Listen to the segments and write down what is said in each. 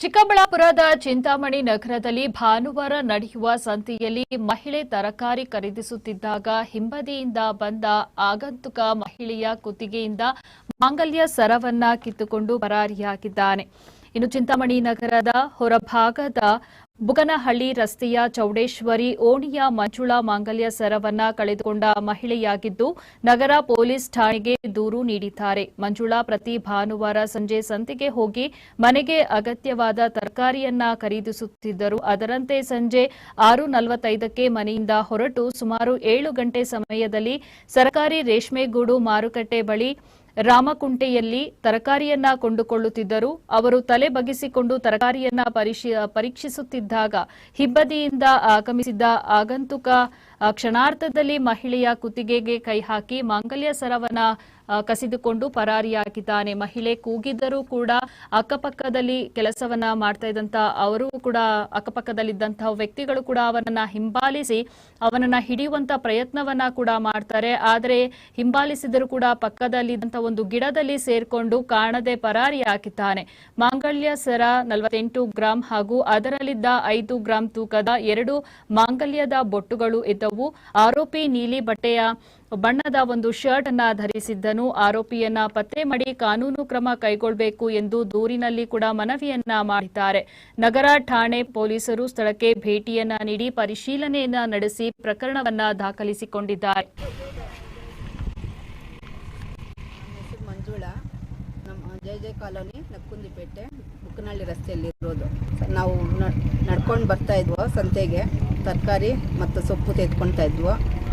ಚಿಕ್ಕಬಳ್ಳಾಪುರದ ಚಿಂತಾಮಣಿ ನಗರದಲ್ಲಿ ಭಾನುವಾರ ನಡೆಯುವ ಸಂತೆಯಲ್ಲಿ ಮಹಿಳೆ ತರಕಾರಿ ಖರೀದಿಸುತ್ತಿದ್ದಾಗ ಹಿಂಬದಿಯಿಂದ ಬಂದ ಆಗಂತುಕ ಮಹಿಳೆಯ ಕುತ್ತಿಗೆಯಿಂದ ಮಾಂಗಲ್ಯ ಸರವನ್ನ ಕಿತ್ತುಕೊಂಡು ಪರಾರಿಯಾಗಿದ್ದಾನೆ. ಇನ್ನು ಚಿಂತಾಮಣಿ ನಗರದ ಹೊರಭಾಗದ ಬುಗನಹಳ್ಳಿ ರಸ್ತೆಯ ಚೌಡೇಶ್ವರಿ ಓಣಿಯ ಮಂಜುಳಾ ಮಾಂಗಲ್ಯ ಸರವನ್ನ ಕಳೆದುಕೊಂಡ ಮಹಿಳೆಯಾಗಿದ್ದು ನಗರ ಪೊಲೀಸ್ ಠಾಣೆಗೆ ದೂರು ನೀಡಿದ್ದಾರೆ. ಮಂಜುಳಾ ಪ್ರತಿ ಭಾನುವಾರ ಸಂಜೆ ಸಂತೆಗೆ ಹೋಗಿ ಮನೆಗೆ ಅಗತ್ಯವಾದ ತರಕಾರಿಯನ್ನ ಖರೀದಿಸುತ್ತಿದ್ದರು. ಅದರಂತೆ ಸಂಜೆ ಆರು ನಲವತ್ತೈದಕ್ಕೆ ಮನೆಯಿಂದ ಹೊರಟು ಸುಮಾರು ಏಳು ಗಂಟೆ ಸಮಯದಲ್ಲಿ ಸರ್ಕಾರಿ ರೇಷ್ಮೆಗೂಡು ಮಾರುಕಟ್ಟೆ ಬಳಿ ರಾಮಕುಂಟೆಯಲ್ಲಿ ತರಕಾರಿಯನ್ನ ಕೊಂಡುಕೊಳ್ಳುತ್ತಿದ್ದರು. ಅವರು ತಲೆ ಬಗೆಸಿಕೊಂಡು ತರಕಾರಿಯನ್ನ ಪರೀಕ್ಷಿಸುತ್ತಿದ್ದಾಗ ಹಿಬ್ಬದಿಯಿಂದ ಆಗಮಿಸಿದ್ದ ಆಗಂತುಕ ಕ್ಷಣಾರ್ಥದಲ್ಲಿ ಮಹಿಳೆಯ ಕುತ್ತಿಗೆಗೆ ಕೈ ಹಾಕಿ ಮಾಂಗಲ್ಯ ಸರವನ್ನ ಆ, ಕಸಿದುಕೊಂಡು ಪರಾರಿಯಾಗಿದ್ದಾನೆ. ಮಹಿಳೆ ಕೂಗಿದ್ದರೂ ಕೂಡ ಅಕ್ಕಪಕ್ಕದಲ್ಲಿ ಕೆಲಸವನ್ನ ಮಾಡ್ತಾ ಇದ್ದಂತ ಅವರು ಕೂಡ ಅಕ್ಕಪಕ್ಕದಲ್ಲಿದ್ದಂತಹ ವ್ಯಕ್ತಿಗಳು ಕೂಡ ಅವನನ್ನ ಹಿಂಬಾಲಿಸಿ ಅವನನ್ನ ಹಿಡಿಯುವಂತ ಪ್ರಯತ್ನವನ್ನ ಕೂಡ ಮಾಡ್ತಾರೆ. ಆದರೆ ಹಿಂಬಾಲಿಸಿದರೂ ಕೂಡ ಪಕ್ಕದಲ್ಲಿದ್ದಂತ ಒಂದು ಗಿಡದಲ್ಲಿ ಸೇರ್ಕೊಂಡು ಕಾಣದೆ ಪರಾರಿಯಾಗಿದ್ದಾನೆ. ಮಾಂಗಲ್ಯ ಸರ ನಲವತ್ತೆಂಟು ಗ್ರಾಂ ಹಾಗೂ ಅದರಲ್ಲಿದ್ದ ಐದು ಗ್ರಾಂ ತೂಕದ ಎರಡು ಮಾಂಗಲ್ಯದ ಬೊಟ್ಟುಗಳು ಇದ್ದವು. ಆರೋಪಿ ನೀಲಿ ಬಟ್ಟೆಯ ಬಣ್ಣದ ಒಂದು ಶರ್ಟ್ ಅನ್ನ ಧರಿಸಿದ್ದನು. ಆರೋಪಿಯನ್ನ ಪತ್ತೆ ಮಾಡಿ ಕಾನೂನು ಕ್ರಮ ಕೈಗೊಳ್ಳಬೇಕು ಎಂದು ದೂರಿನಲ್ಲಿ ಕೂಡ ಮನವಿಯನ್ನ ಮಾಡಿದ್ದಾರೆ. ನಗರ ಠಾಣೆ ಪೊಲೀಸರು ಸ್ಥಳಕ್ಕೆ ಭೇಟಿಯನ್ನ ನೀಡಿ ಪರಿಶೀಲನೆಯನ್ನ ನಡೆಸಿ ಪ್ರಕರಣವನ್ನ ದಾಖಲಿಸಿಕೊಂಡಿದ್ದಾರೆ. ಹೆಸರು ಮಂಜುಳಾ. ನಮ್ಮ J J colony Nakkundipete Bukkanahalli ರಸ್ತೆಯಲ್ಲಿ ಇರೋದು ನಾವು ನಡ್ಕೊಂಡು ಬರ್ತಾ ಇದ್ವು, ಸಂತೆಗೆ ತರಕಾರಿ ಮತ್ತು ಸೊಪ್ಪು ತೆಗೆದುಕೊಳ್ತಾ ಇದ್ವು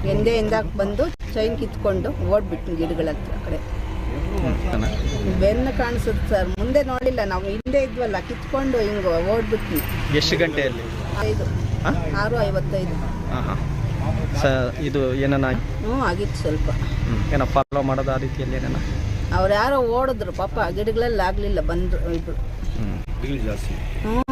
ಎಂದೆಯಿಂದ ಬಂದು ಚೈನ್ ಕಿತ್ಕೊಂಡು ಓಡ್ಬಿಟ್ಟು ಗಿಡಗಳ ಹತ್ರ ಕಡೆ. ಬೆನ್ನು ಕಾಣಿಸುತ್ತೆ ಸರ್. ಮುಂದೆ ನೋಡಿಲ್ಲ ನಾವು ಹಿಂದೆ ಇದ್ವಲ್ಲ ಕಿತ್ಕೊಂಡು ಹಿಂಗೆ ಓಡ್ಬಿಟ್ಟು ಎಷ್ಟು ಗಂಟೆಯಲ್ಲಿ? ಐದು? ಆರು ಐವತ್ತೈದು. ಇದು ಏನನ? ಹ್ಞೂ ಆಗಿತ್ತು ಸ್ವಲ್ಪ. ಏನೋ ಫಾಲೋ ಮಾಡೋದು ಆ ರೀತಿಯಲ್ಲಿ ಏನೇನ? ಅವ್ರು ಯಾರೋ ಓಡಿದ್ರು ಪಾಪ ಗಿಡಗಳಲ್ಲಿ ಆಗಲಿಲ್ಲ ಬಂದರು ಹ್ಮ್. ಹ್ಞೂ ಹ್ಞೂ.